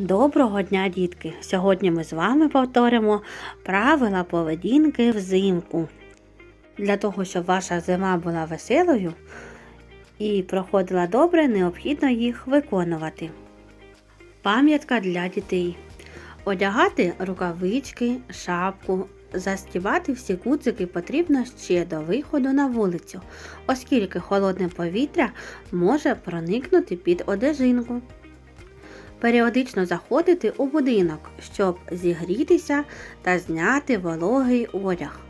Доброго дня, дітки! Сьогодні ми з вами повторимо правила поведінки взимку. Для того, щоб ваша зима була веселою і проходила добре, необхідно їх виконувати. Пам'ятка для дітей. Одягати рукавички, шапку, застібати всі куцики потрібно ще до виходу на вулицю, оскільки холодне повітря може проникнути під одежинку періодично заходити у будинок, щоб зігрітися та зняти вологий одяг.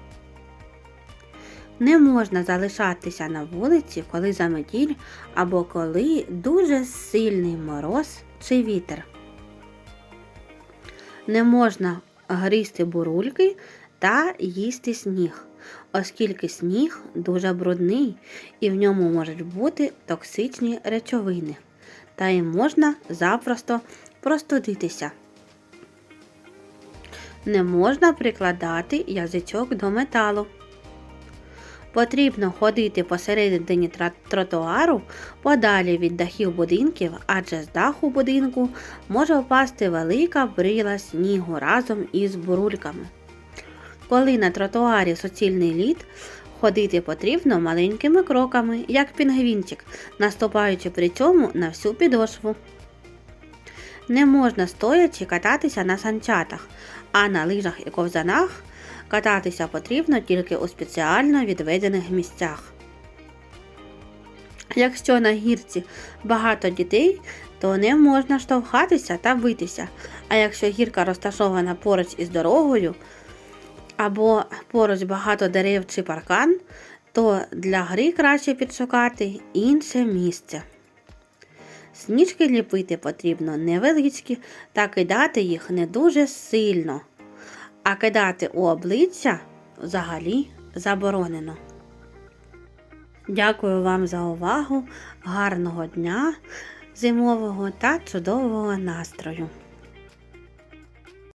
Не можна залишатися на вулиці, коли заметіль або коли дуже сильний мороз чи вітер. Не можна гризти бурульки та їсти сніг, оскільки сніг дуже брудний і в ньому можуть бути токсичні речовини та й можна запросто простудитися. Не можна прикладати язичок до металу. Потрібно ходити посередині тротуару подалі від дахів будинків, адже з даху будинку може впасти велика брила снігу разом із бурульками. Коли на тротуарі суцільний лід, ходити потрібно маленькими кроками, як пінгвінчик, наступаючи при цьому на всю підошву. Не можна стоячи кататися на санчатах, а на лижах і ковзанах кататися потрібно тільки у спеціально відведених місцях. Якщо на гірці багато дітей, то не можна штовхатися та битися. А якщо гірка розташована поруч із дорогою, або поруч багато дерев чи паркан, то для гри краще підшукати інше місце. Сніжки ліпити потрібно невеличкі та кидати їх не дуже сильно, а кидати у обличчя взагалі заборонено. Дякую вам за увагу, гарного дня, зимового та чудового настрою!